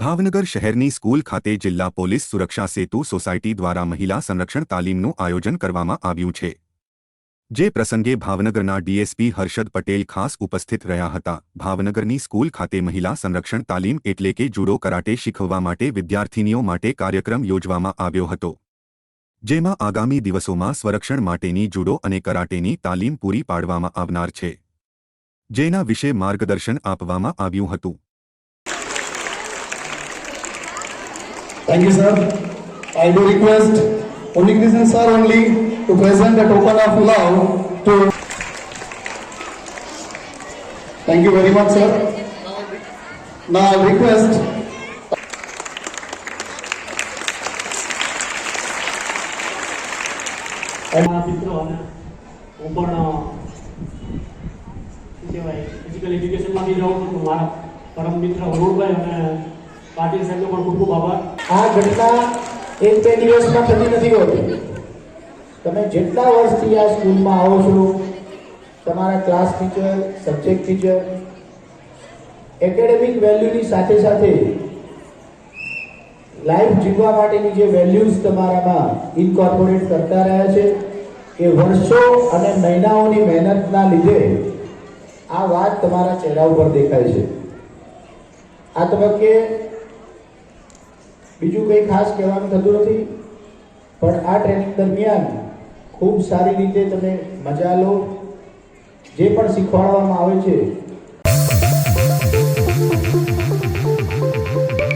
ભાવનગર શહેરની સ્કૂલ ખાતે જિલ્લા પોલીસ સુરક્ષા સેતુ સોસાયટી દ્વારા મહિલા સંરક્ષણ તાલીમનું આયોજન કરવામાં આવ્યું છે. જે પ્રસંગે ભાવનગરના ડીએસપી હર્ષદ પટેલ ખાસ ઉપસ્થિત રહ્યા હતા. ભાવનગરની સ્કૂલ ખાતે મહિલા સંરક્ષણ તાલીમ એટલે કે જુડો કરાટે શીખવવા માટે વિદ્યાર્થિનીઓ માટે કાર્યક્રમ યોજવામાં આવ્યો હતો. જેમાં આગામી દિવસોમાં સ્વરક્ષણ માટેની જુડો અને કરાટેની તાલીમ પૂરી પાડવામાં આવનાર છે. જેના વિશે માર્ગદર્શન આપવામાં આવ્યું હતું. Thank you, sir. I do request Unikrishnan sir only to present a token of love to. Thank you very much, sir. Now I request મારા મિત્રો અને હું પણ શું કહેવાય ફિઝિકલ એજ્યુકેશનમાંથી જાઉં છું તો મારા પરમ મિત્ર અરુણભાઈ અને પાટીલ સાહેબનો પણ ખૂબ ખૂબ આભાર. આ ઘટના એક બે દિવસમાં થતી નથી હોતી. તમે જેટલા વર્ષથી આ સ્કૂલમાં આવો છો, તમારા class teacher subject teacher academic વેલ્યુની સાથે સાથે લાઈફ જીવવા માટેની જે વેલ્યુઝ તમારામાં ઇન્કોર્પોરેટ કરતા રહ્યા છે, એ વર્ષો અને મહિનાઓની મહેનતના લીધે આ વાત તમારા ચહેરા ઉપર દેખાય છે. આ તબક્કે બીજું કંઈ ખાસ કહેવાનું થતું નથી, પણ આ ટ્રેનિંગ દરમિયાન ખૂબ સારી રીતે તમે મજા લો. જે પણ શીખવાડવામાં આવે છે